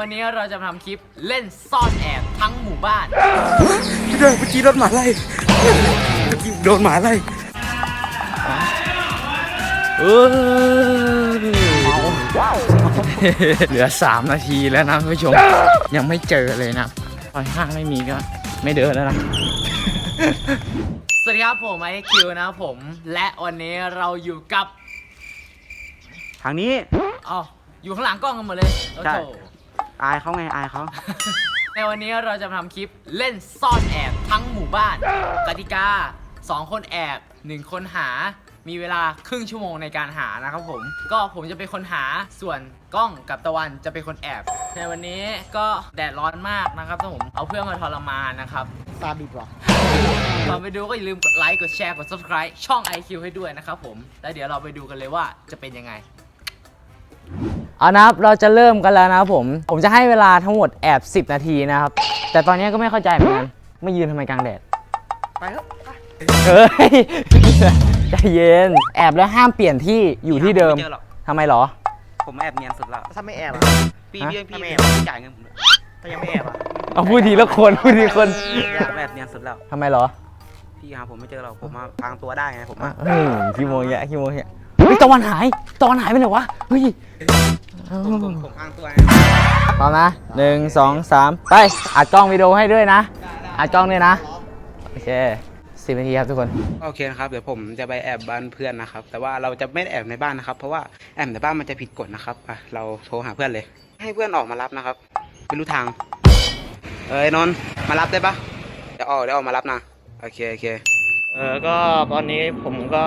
วันนี้เราจะมาทำคลิปเล่นซ่อนแอบทั้งหมู่บ้านพี่เดินเมื่อกี้โดนหมาไล่เมื่อกี้โดนหมาไล่เออเหลือสามนาทีแล้วนะคุณผู้ชม ยังไม่เจอเลยนะซอยห้าไม่มีก็ไม่เดินแล้วนะ สวัสดีครับผมไอคิวนะครับผม และวันนี้เราอยู่กับ ทางนี้ อ๋ออยู่ข้างหลังกล้องกันหมดเลยโอ้ใช่ โห อายเขาไงอายเขา ในวันนี้เราจะมาทำคลิปเล่นซ่อนแอบทั้งหมู่บ้านกติกา2คนแอบ1คนหา มีเวลาครึ่งชั่วโมงในการหานะครับผม ก็ผมจะเป็นคนหาส่วนกล้องกับตะวันจะเป็นคนแอบ ในวันนี้ก็แดดร้อนมากนะครับท่านผมเอาเพื่อนมาทรมานนะครับ ซาดิสว่ะก่อนไปดูก็อย่าลืมกดไลค์กดแชร์กด subscribe ช่อง IQ ให้ด้วยนะครับผม แล้วเดี๋ยวเราไปดูกันเลยว่าจะเป็นยังไง เอานะครับเราจะเริ่มกันแล้วนะครับผม ผมจะให้เวลาทั้งหมดแอบ 10 นาทีนะครับ แต่ตอนนี้ก็ไม่เข้าใจเหมือนกันไม่ยืนทำไมกลางแดด ไปเถอะไปเฮ้ยใจเย็น แอบแล้วห้ามเปลี่ยนที่อยู่ที่เดิมไเจอหรอกทำไมเหรอ ผมแอบเนียนสุดแล้วถ้าไม่แอบอะพี่ฮะ พี่พี่ทำไมพี่อะจ่ายเงินผมด้วยถ้ายังไม่แอบอะเอาพูดทีละคนพูดทีละคนผมแอบเนียนสุดแล้วทำไมเหรอพี่หาผมไม่เจอหรอกผมมาพรางตัวได้ไงผมอะอะเฮ้ยขี้โมยแยะขี้โมยแยะเฮ้ยตะวันหายตะวันหายไปไหนวะเฮ้ยผมผมผมพรางตัวไงพร้อมนะหนึ่งสองสามไปอัดกล้องวิดีโอให้ด้วยนะอัดกล้องด้วยนะโอเคสิบนาทีครับทุกคน โอเคนะครับ เดี๋ยวผมจะไปแอบบ้านเพื่อนนะครับ แต่ว่าเราจะไม่ได้แอบในบ้านนะครับ เพราะว่าแอบในบ้านมันจะผิดกฎนะครับอะเราโทรหาเพื่อนเลย ให้เพื่อนออกมารับนะครับไม่รู้ทาง เอ้ยนนท์มารับได้ปะเดี๋ยวออกเดี๋ยวออกมารับนะ โอเคโอเค เออก็ตอนนี้ผมก็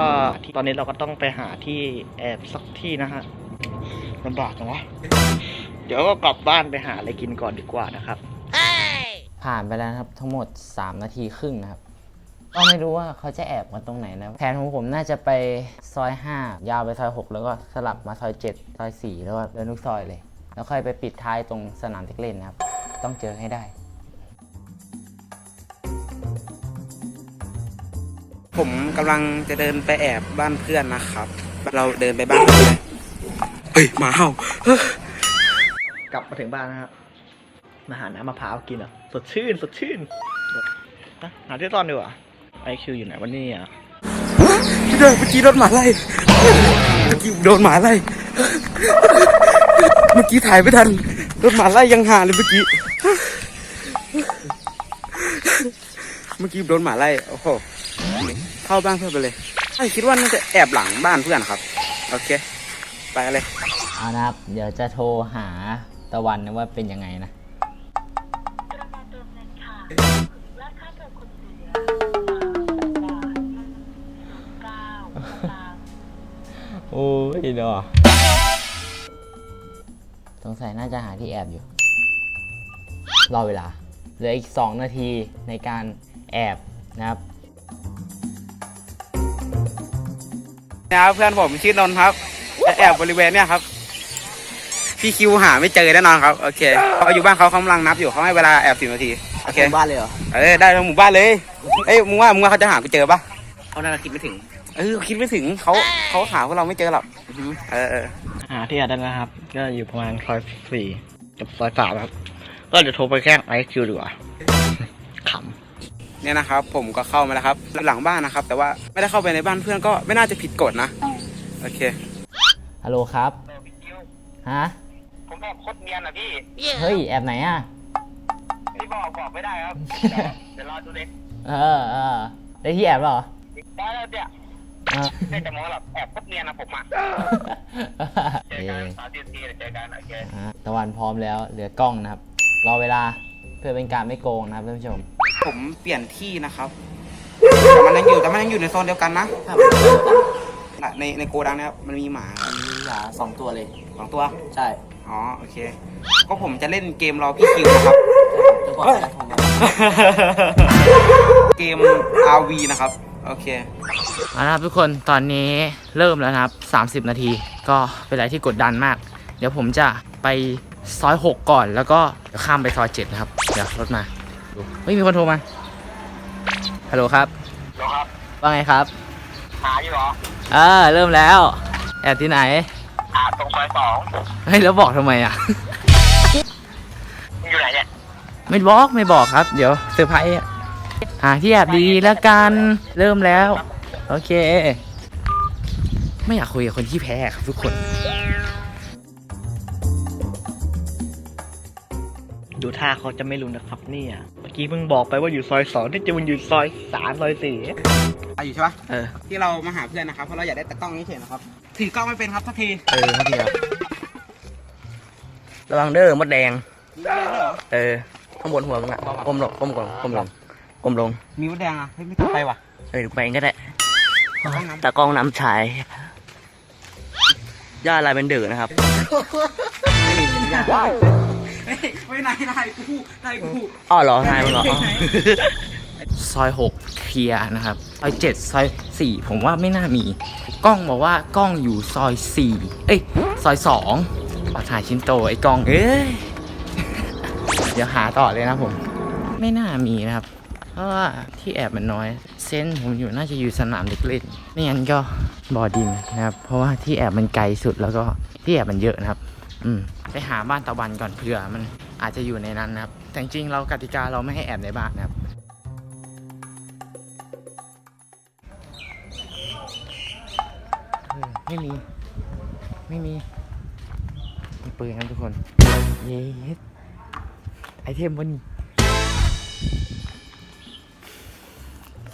ตอนนี้เราก็ต้องไปหาที่แอบสักที่นะฮะลำบากจังวะเดี๋ยวก็กลับบ้านไปหาอะไรกินก่อนดีกว่านะครับผ่านไปแล้วนะครับ ทั้งหมด 3 นาทีครึ่งนะครับก็ไม่รู้ว่าเขาจะแอบมาตรงไหนนะแผนของผมน่าจะไปซอย 5 ยาวไปซอย 6 แล้วก็สลับมาซอย 7 ซอย 4 แล้วก็เดินทุกซอยเลย แล้วค่อยไปปิดท้ายตรงสนามเด็กเล่นนะครับ ต้องเจอให้ได้ ผมกำลังจะเดินไปแอบบ้านเพื่อนนะครับ เราเดินไปบ้านเพื่อนเลยเฮ้ยหมาเห่ากลับมาถึงบ้านนะฮะมาหาน้ำมะพร้าวกินอะ สดชื่น สดชื่นนะหาที่ซ่อนดีกว่าไอคิวอยู่ไหนวันนี้อะพี่เดินเมื่อกี้โดนหมาไล่เมื่อกี้โดนหมาไล่เมื่อกี้ถ่ายไม่ทันโดนหมาไล่ยังหาเลยเมื่อกี้เมื่อกี้โดนหมาไล่โอ้โห เข้าบ้านเพื่อนไปเลยไอ้คิดว่าน่าจะแอบหลังบ้านเพื่อนครับ โอเค ไปกันเลย เอานะครับ เดี๋ยวจะโทรหาตะวันนะว่าเป็นยังไงนะกระมาเติมเงินค่ะและค่าเติมคนเหลือสามบาทเก้าสตางค์โอ้ยเนาะสงสัยน่าจะหาที่แอบอยู่ รอเวลา เหลืออีก 2 นาทีในการแอบนะครับ นะครับเพื่อนผมชื่อนนท์ครับจะแอบบริเวณเนี่ยครับ พี่คิวหาไม่เจอแน่นอนครับโอเคเขาอยู่บ้านเขาเขากำลังนับอยู่เขาให้เวลาแอบสิบนาทีโอเคบ้านเลยเหรอเออได้ทั้งหมู่บ้านเลยเอ้ยมึงว่ามึงว่าเขาจะหากูเจอปะเขาน่าจะคิดไม่ถึงเออคิดไม่ถึงเขาเขาหาพวกเราไม่เจอหรอกเออเออหาที่แอบได้แล้วนะครับ ก็อยู่ประมาณซอยสี่กับซอยสามครับ ก็เดี๋ยวโทรไปแกล้งไอคิวดีกว่าข เนี่ยนะครับ ผมก็เข้ามาแล้วครับหลังบ้านนะครับ แต่ว่าไม่ได้เข้าไปในบ้านเพื่อนก็ไม่น่าจะผิดกฎนะโอเคฮัลโหลครับฮะผมแอบโคตรเนียนอะพี่เฮ้ยแอบไหนอะพี่บอกบอกไม่ได้ครับเดี๋ยวรอดูเลยเออเออได้ที่แอบเหรอได้แล้วเนี่ยเออได้แต่มองแบบแอบโคตรเนียนนะผมอะเจอเย้กันสามสิบทีเดี๋ยวเจอกันโอเคอะตะวันพร้อมแล้วเหลือกล้องนะครับ รอเวลาเพื่อเป็นการไม่โกงนะครับท่านผู้ชม ผมเปลี่ยนที่นะครับแต่มันยังอยู่แต่มันยังอยู่ในโซนเดียวกันนะน่ะในในโกดังเนะครับมันมีหมามีหมาสองตัวเลยสองตัว ใช่ อ๋อโอเค ก็ผมจะเล่นเกมรอพี่คิวนะครับจะบอกจะโทรมาเกม RV นะครับโอเคเอาละครับทุกคนตอนนี้เริ่มแล้วนะครับ 30 นาที ก็เป็นอะไรที่กดดันมาก เดี๋ยวผมจะไปซอย 6 ก่อนแล้วก็เดี๋ยวข้ามไปซอย 7 นะครับ เดี๋ยวรถมา ดูไม่มีคนโทรมา ฮัลโหลครับรอครับ ว่าไงครับ หาอยู่เหรอ เออเริ่มแล้ว แอบที่ไหนหาตรงซอยสองเฮ้ยแล้วบอกทำไมอะไม่บอกไม่บอกครับ เดี๋ยวเซอร์ไพรส์อะหาที่แอบดีๆแล้วกัน เริ่มแล้ว โอเค ไม่อยากคุยกับคนที่แพ้ครับทุกคน ดูท่าเขาจะไม่รู้นะครับเนี่ยเมื่อกี้เพิ่งบอกไปว่าอยู่ซอยสองที่จะมันอยู่ซอยสามซอยสี่อะอยู่ใช่ปะเออที่เรามาหาเพื่อนนะครับเพราะเราอยากได้ตากล้องนี้เฉยนะครับ ถือกล้องไม่เป็นครับสักทีเออครับพี่ครับระวังเด้อมดแดง มีมดแดงด้วยเหรอเออข้างบนหัวมึงอะก้มลงก้มลงก้มลงก้มลงมีมดแดงอะเฮ้ยไม่ต้องไปว่ะเออไปเองก็ได้ขอห้องน้ำตากล้องนำฉายย่าลายเป็นเดือนะครับ ไม่มีสัญญาณเฮ้ย ไม่ไหนไหนกูไหนกูอ๋อเหรอนายมึงเหรอ ซอยหกเคลียร์นะครับ ซอยเจ็ดซอยสี่ผมว่าไม่น่ามี กล้องบอกว่ากล้องอยู่ซอยสี่เอ้ย ซอยสองขอถ่ายชิ้นโตไอ้กล้องเอ้ย เดี๋ยวหาต่อเลยนะผม ไม่น่ามีนะครับ เพราะว่าที่แอบมันน้อย เซนส์ผมอยู่น่าจะอยู่สนามเด็กเล่นไม่งั้นก็บ่อดินนะครับ เพราะว่าที่แอบมันไกลสุดแล้วก็ที่แอบมันเยอะนะครับ อืมไปหาบ้านตะวันก่อนเผื่อมันอาจจะอยู่ในนั้นนะครับ แต่จริงๆเรากติกาเราไม่ให้แอบในบ้านนะครับเออไม่มี ไม่มีมีปืนครับทุกคน เย้ไอเทมบน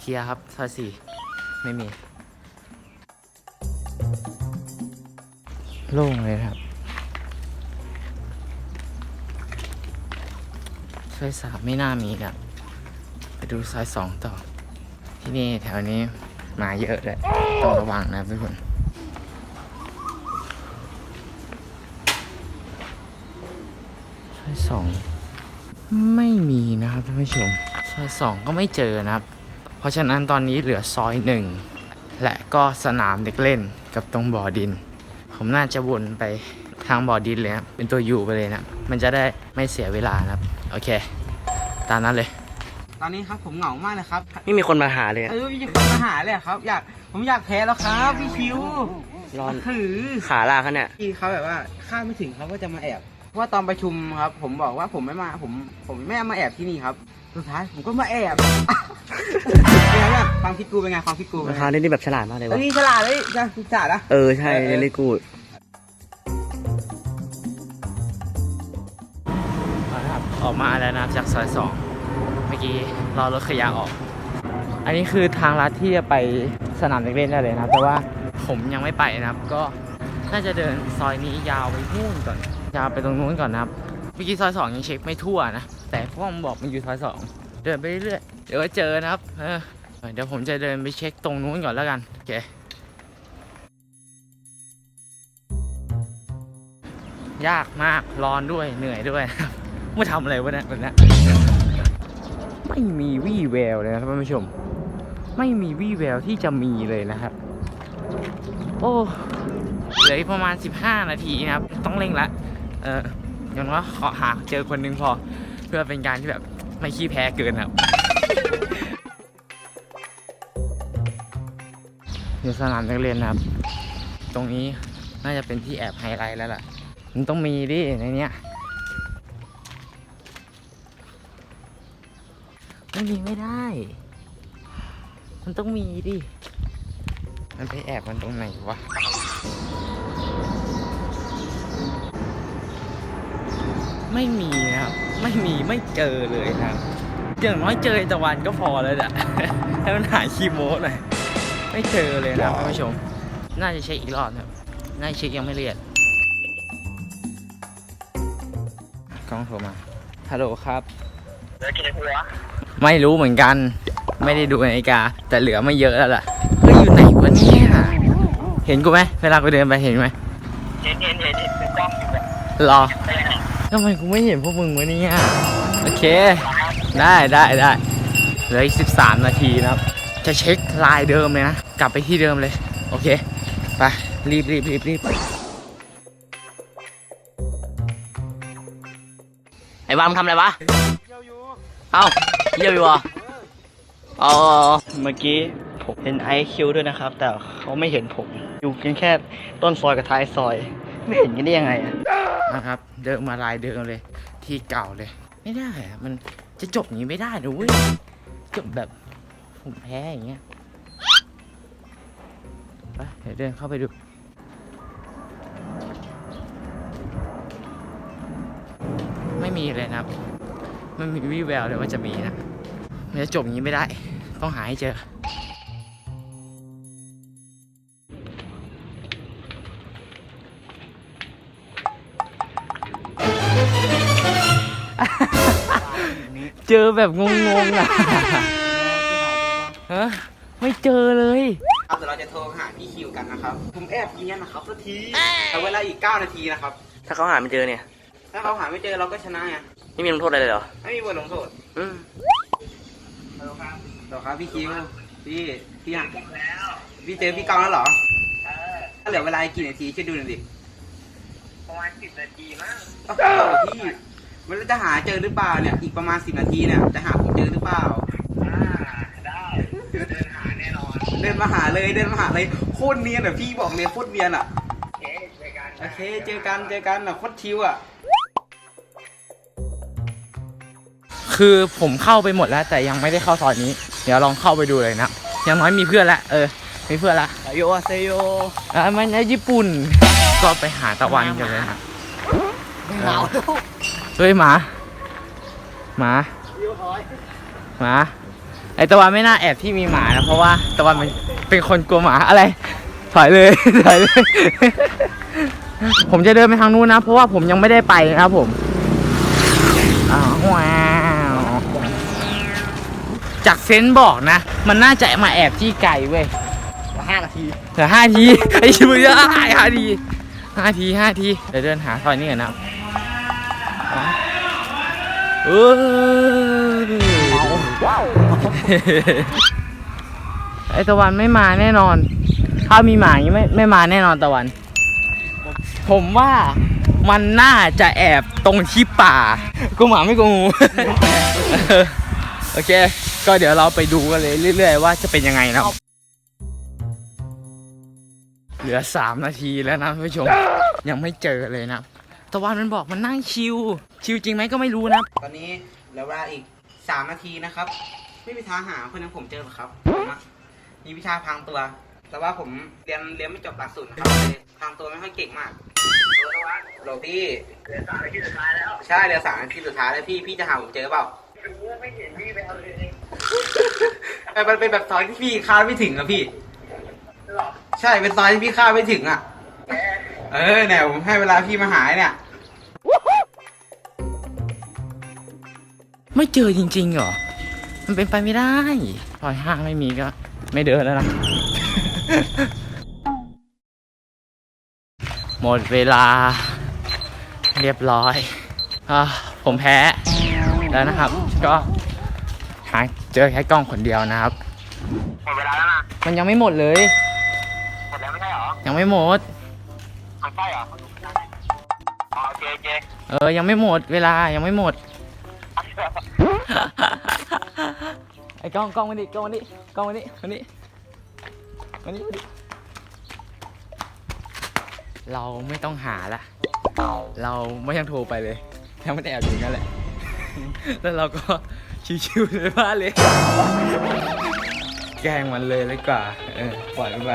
เคลียร์ครับซอยสี่ไม่มี โล่งเลยครับ ซอยสามไม่น่ามีครับไปดูซอยสองต่อ ที่นี่แถวนี้หมาเยอะเลยต้องระวังนะครับทุกคนซอยสองไม่มีนะครับท่านผู้ชมซอยสองก็ไม่เจอนะครับ เพราะฉะนั้นตอนนี้เหลือซอยหนึ่งและก็สนามเด็กเล่นกับตรงบ่อดิน ผมน่าจะวนไป ทางบ่อดินเลยครับเป็นตัวอยู่ไปเลยนะ มันจะได้ไม่เสียเวลานะครับ โอเค ตามนั้นเลย ตอนนี้ครับผมเหงามากเลยครับ ไม่มีคนมาหาเลยเออพี่คนมาหาเลยอะครับ อยากผมอยากแพ้แล้วครับพี่คิวร้อนถือขาลาเขาเนี่ยพี่เขาแบบว่าคาดไม่ถึงเขาก็จะมาแอบเพราะว่าตอนประชุมครับ ผมบอกว่าผมไม่มาผม ผมไม่มาแอบที่นี่ครับ สุดท้ายผมก็มาแอบ เป็นไงบ้างความคิดกูเป็นไงความคิดกูเป็นราไงคานี่แบบฉลาดมากเลยเอ้วะยฉลาดเลยจ้ะฉลาดนะ เออใช่เออเรนลี่กู ออกมาแล้วนะจากซอยสองเมื่อกี้รอรถขยะออก อันนี้คือทางลัดที่จะไปสนามเด็กเล่นได้เลยนะแต่ว่าผมยังไม่ไปนะครับ ก็น่าจะเดินซอยนี้ยาวไปนู่นก่อนยาวไปตรงนู้นก่อนนะครับเมื่อกี้ซอยสองยังเช็คไม่ทั่วนะแต่พ่อมนบอกมันอยู่ซอยสองเดินไปเรื่อยเดี๋ยวเจอนะครับเออเดี๋ยวผมจะเดินไปเช็คตรงนู้นก่อนแล้วกันโอเคยากมากร้อนด้วยเหนื่อยด้วยครับ ม่ทำอะไรวะเนี่ยวันเนี้ยไม่มีวี่แววเลยนะท่านผู้ชม ไม่มีวี่แววที่จะมีเลยนะครับ โอ้เหลืออีกประมาณ 15 นาทีนะครับ ต้องเร่งละเอออย่างน้อยขอหาเจอคนหนึ่งพอ เพื่อเป็นการที่แบบไม่ขี้แพ้เกินครับ อยู่สนามนักเรียนนะครับ ตรงนี้น่าจะเป็นที่แอบไฮไลท์แล้วล่ะ มันต้องมีดิในเนี้ย ไม่มีไม่ได้ มันต้องมีดิ มันไปแอบมันตรงไหนวะไม่มีนะครับ ไม่มีไม่เจอเลยนะครับอย่างน้อยเจอไอ้ตะวันก็พอแล้วเนี่ยให้มันหายคีโมหน่อยไม่เจอเลยนะครับท่านผู้ชม น่าจะเช็คอีกรอบนะครับน่าจะเช็คยังไม่เรียนกล้องโทรมาฮัลโหลครับเดี๋ยวกินหัว ไม่รู้เหมือนกัน ไม่ได้ดูนาฬิกา แต่เหลือไม่เยอะแล้วล่ะเฮ้ยอยู่ไหนวะเนี่ย เห็นกูไหมเวลากูเดินไปเห็นไหมเห็นเห็นเห็นเห็นเป็นกล้องอยู่แบบรอไปไหนทำไมกูไม่เห็นพวกมึงวะเนี่ย โอเค ได้ได้ได้เหลืออีกสิบสามนาทีนะครับ จะเช็คลายเดิมเลยนะ กลับไปที่เดิมเลย โอเค ไป รีบรีบรีบรีบไอ้วามทำอะไรวะ เอ้า เยี่ยวอยู่เออ๋อเมื่อกี้ผมเห็นไอคิวด้วยนะครับ แต่เขาไม่เห็นผม อยู่เพียงแค่ต้นซอยกับท้ายซอย ไม่เห็นกันได้ยังไงอะนะครับ เดินมาลายเดิมเลย ที่เก่าเลย ไม่ได้อะมันจะจบอย่างนี้ไม่ได้นะเว้ยจบแบบผมแพ้อย่างเงี้ยไปเดี๋ยวเดินเข้าไปดูไม่มีเลยนะครับ มันมีวี่แววเลยว่าจะมีนะมันจะจบอย่างนี้ไม่ได้ ต้องหาให้เจอเจอแบบงงๆอะฮะไม่เจอเลย ครับเดี๋ยวเราจะโทรหาพี่คิวกันนะครับ ผมแอบเงียนนะครับสักที แต่เวลาอีก 9 นาทีนะครับ ถ้าเขาหาไม่เจอเนี่ย ถ้าเขาหาไม่เจอเราก็ชนะไง ไม่มีลงโทษอะไรเลยเหรอ ไม่มีบทลงโทษอืมฮัลโหลครับต่อครับพี่คิวพี่พี่หาพี่เจอพี่กองแล้วเหรอถ้าเหลือเวลาอีกกี่นาทีช่วยดูหน่อยดิประมาณสิบนาทีมั้งโอ้โหพี่มันจะหาเจอหรือเปล่าเนี่ยอีกประมาณ10นาทีเนี่ยจะหาผมเจอหรือเปล่าอ่าได้เดี๋ยวเดินหาแน่นอนเดินมาหาเลยเดินมาหาเลยโคตรเนียนอะพี่บอกเลยโคตรเนียนอะโอเคเจอกันโอเคเจอกันเจอกันอะโคตรชิวอะ คือผมเข้าไปหมดแล้ว แต่ยังไม่ได้เข้าซอยนี้ เดี๋ยวลองเข้าไปดูเลยนะอยังน้อยมีเพื่อนละเออมีเพื่อนละโยเซโยอะมันในญี่ปุ่น ก็ไปหาตะวันกันเลยนะเฮ้ยหมาหมาหมาไอตะวันไม่น่าแอบที่มีหมานะเพราะว่าตะวันมันเป็นคนกลัวหมาอะไร ถอยเลยถอยเลย ผมจะเดินไปทางนู้นนะ เพราะว่าผมยังไม่ได้ไปนะครับผมอ้าวว้าว จากเซนส์บอกนะ มันน่าจะมาแอบที่ไก่เว้ยห้านาทีเหลือห้าทีไอ้ชิบุยะห้าห้าทีห้าทีห้าทีเดี๋ยวเดินหาซอยนี้ก่อนนะครับเออไอตะวันไม่มาแน่นอน ถ้ามีหมาอย่างนี้ไม่ไม่มาแน่นอนตะวัน ผมว่ามันน่าจะแอบตรงที่ป่ากูหมาไม่กูงูเออโอเค ก็เดี๋ยวเราไปดูกันเลยเรื่อย ๆ ว่าจะเป็นยังไงนะครับ เหลือสามนาทีแล้วนะท่านผู้ชม ยังไม่เจอเลยนะตะวันมันบอกมันนั่งชิว ชิวจริงไหมก็ไม่รู้นะ ตอนนี้เหลือเวลาอีกสามนาทีนะครับ ไม่มีทางหาคนนั้นผมเจอหรอกครับนะมีวิชาพรางตัว แต่ว่าผมเรียนเรียนไม่จบหลักสูตรนะครับเลยพรางตัวไม่ค่อยเก่งมากโหลพี่เดินสามนาทีสุดท้ายแล้ว ใช่เหลือสามนาทีสุดท้ายแล้วพี่พี่จะหาผมเจอเปล่าดูว่าไม่เห็นพี่ไปเอาเลย แต่มันเป็นแบบซอยที่พี่คาดไม่ถึงอะพี่ หรอใช่เป็นซอยที่พี่คาดไม่ถึงอะแกเออเนี่ยผมให้เวลาพี่มาหาเนี่ย ไม่เจอจริงๆเหรอ มันเป็นไปไม่ได้ซอยห้าไม่มีก็ ไม่เดินแล้วนะ หมดเวลา เรียบร้อยอาผมแพ้แล้วนะครับ ก็ หาเจอแค่กล้องคนเดียวนะครับ หมดเวลาแล้วนะมันยังไม่หมดเลย หมดแล้วไม่ใช่เหรอยังไม่หมด มันใช่เหรออ๋อโอเคโอเคเออ ยังไม่หมด เวลายังไม่หมด ไอ้กล้องกล้องมาดิกล้องมาดิกล้องมาดิมาดิมาดิมาดิเราไม่ต้องหาละ เราไม่ต้องโทรไปเลยยังไม่ได้แอบอยู่นั่นแหละ แล้วเราก็ ชิวๆในบ้านเลยแกล้งมันเลยเลยกว่าเออปล่อยมันไป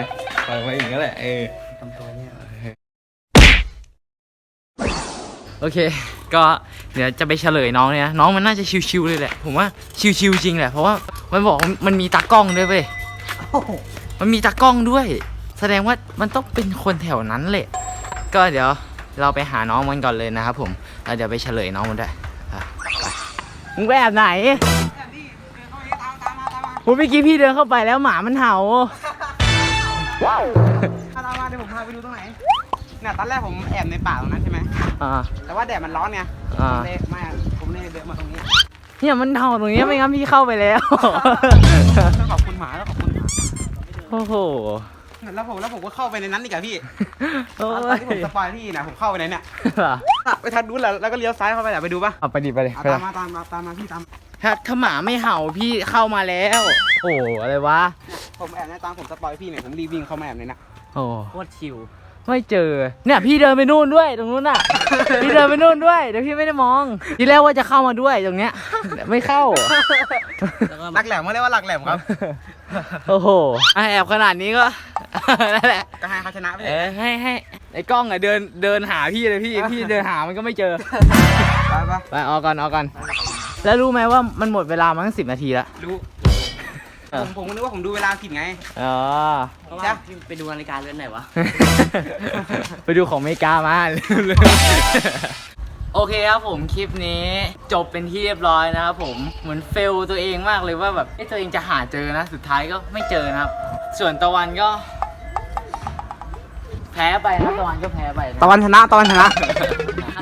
ปล่อยมันไปอย่างนั้นแหละเออทำตัวเนี่ยโอเค ก็เดี๋ยวจะไปเฉลยน้องเนี่ยนะน้องมันน่าจะชิวๆเลยแหละ ผมว่าชิวๆจริงแหละ เพราะว่ามันบอกว่ามันมีตากล้องด้วยเว้ย มันมีตากล้องด้วย แสดงว่ามันต้องเป็นคนแถวนั้นแหละ ก็เดี๋ยวเราไปหาน้องมันก่อนเลยนะครับผมแล้วเดี๋ยวไปเฉลยน้องมันด้วย มึงไปแอบไหนผมเมื่อกี้พี่เดินเข้าไปแล้วหมามันเห่าถ้าตามมาเดี๋ยวผมพาไปดูตรงไหน เนี่ยตอนแรกผมแอบในป่าตรงนั้นใช่ไหมอ่า แต่ว่าแดดมันร้อนไงอ่า ผมเลยไม่อะผมเลยเดินมาตรงนี้เนี่ยมันเห่าตรงนี้ไม่งั้นพี่เข้าไปแล้ว ต้องขอบคุณหมาแล้วขอบคุณหมา โอ้โห แล้วผมแล้วผมก็เข้าไปในนั้นอีกอะพี่โอ้ตอนยที่ผมสปอยพี่นะผมเข้าไปในเนี่ยอะไปทางนู้นแหละแล้วก็เลี้ยวซ้ายเข้าไปแหละไปดูปะเอาไปดิไปดิอะไปตาดิมมาตามมาตามมาพี่ตามถ้าถ้าหมาไม่เห่าพี่เข้ามาแล้ว โอ้อะไรวะ ผมแอบในตามผมสปอยพี่เนี่ยผมรีบวิ่งเข้ามาแอบในน่ะโอ้โคตรชิว ไม่เจอ เนี่ยพี่เดินไปนู่นด้วยตรงนู้นอะ พี่เดินไปนู่นด้วยเดี๋ยวพี่ไม่ได้มอง ทีแรกว่าจะเข้ามาด้วยตรงเนี้ยไม่เข้า หลักแหลมเขาเรียกว่าหลักแหลมครับ โอ้โหอะแอบขนาดนี้ก็ นั่นแหละ ก็ให้เขาชนะไปเลเอยอให้ให้ไอ้กล้องอะเดินเดินหาพี่เลยพี่พี่เดินหามันก็ไม่เจอ ไปปะไปเอาก่อนเอาก่อน แล้วรู้ไหมว่ามันหมดเวลามาตั้งสิบนาทีแล้วรู้เออ ผมผมก็นึกว่าผมดูเวลาผิดไงอ๋อ เพราะว่าไปดูนาฬิกาเรือนไหนวะ ไปดูของอเมริกามาโอเคครับผมคลิปนี้จบเป็นที่เรียบร้อยนะครับผมเหมือนเฟลตัวเองมากเลยว่าแบบเอ้ตัวเองจะหาเจอนะ สุดท้ายก็ไม่เจอนะครับ ส่วนตะวันก็ แพ้ไปนะตะวันก็แพ้ไปนะตะวันชนะตะวันชนะ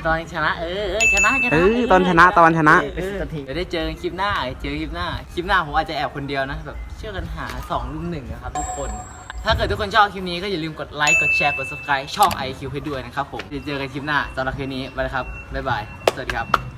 ตอนชนะ เออเออชนะชนะเออตอนชนะตะวันชนะ เออเดี๋ยวได้เจอกันคลิปหน้าเจอคลิปหน้า คลิปหน้าผมอาจจะแอบคนเดียวนะแบบเชื่อกันหา2รุ่มหนึ่งนะครับทุกคน ถ้าเกิดทุกคนชอบคลิปนี้ก็อย่าลืมกดไลค์กดแชร์กด subscribe ช่อง IQ ให้ด้วยนะครับผมเดี๋ยวเจอกันคลิปหน้าสำหรับคลิปนี้ไปแล้วครับบ๊ายบายสวัสดีครับ